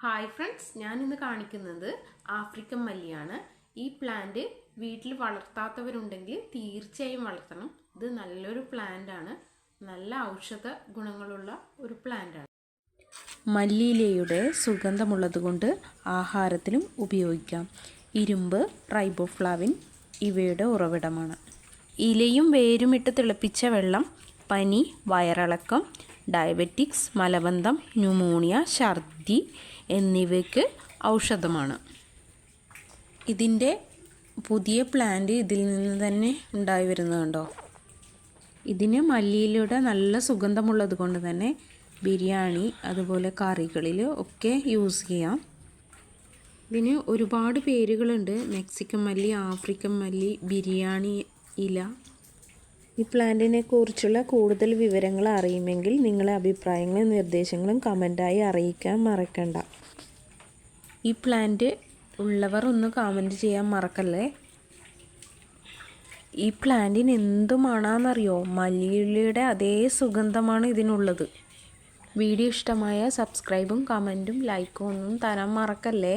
Hi friends ഞാൻ ഇന്ന് കാണിക്കുന്നത് ആഫ്രിക്കൻ മല്ലിയാണ്. ഈ പ്ലാന്റ് വീട്ടിൽ വളർത്താത്തവരുണ്ടെങ്കിൽ തീർച്ചയായും വളർത്തണം. ഇത് നല്ലൊരു ആണ്. നല്ല ഔഷധ ഗുണങ്ങളുള്ള ഒരു പ്ലാന്റ് ആണ്. മല്ലിയിലയുടെ സുഗന്ധമുള്ളതുകൊണ്ട് ആഹാരത്തിലും ഉപയോഗിക്കാം. ഇരുമ്പ് റൈബോഫ്ലാവിൻ ഇവയുടെ ഉറവിടമാണ്. ഇലയും വേരുമിട്ട് തിളപ്പിച്ച വെള്ളം പനി വയറിളക്കം ഡയബറ്റിക്സ് മലബന്ധം ന്യൂമോണിയ ഛർദി എന്നിവയ്ക്ക് ഔഷധമാണ്. ഇതിന്റെ പുതിയ പ്ലാന്റ് ഇതിൽ നിന്ന് തന്നെ ഉണ്ടായി വരുന്നുണ്ടോ ഇതിന് മല്ലിയിലൂടെ നല്ല സുഗന്ധമുള്ളത് കൊണ്ട് തന്നെ ബിരിയാണി അതുപോലെ കറികളിൽ ഒക്കെ യൂസ് ചെയ്യാം. ഇതിന് ഒരുപാട് പേരുകളുണ്ട്. മെക്സിക്കൻ മല്ലി ആഫ്രിക്കൻ മല്ലി ബിരിയാണി ഇല ഈ പ്ലാന്റിനെ കുറിച്ചുള്ള കൂടുതൽ വിവരങ്ങൾ അറിയുമെങ്കിൽ നിങ്ങളെ അഭിപ്രായങ്ങളും നിർദ്ദേശങ്ങളും കമന്റായി അറിയിക്കാൻ മറക്കണ്ട. ഈ പ്ലാന്റ് ഉള്ളവർ ഒന്ന് കമന്റ് ചെയ്യാൻ മറക്കല്ലേ? ഈ പ്ലാന്റിന് എന്ത് മണാന്നറിയോ മല്ലിയുള്ളിയുടെ അതേ സുഗന്ധമാണ് ഇതിനുള്ളത്. വീഡിയോ ഇഷ്ടമായ സബ്സ്ക്രൈബും കമന്റും ലൈക്കും ഒന്നും തരാൻ മറക്കല്ലേ?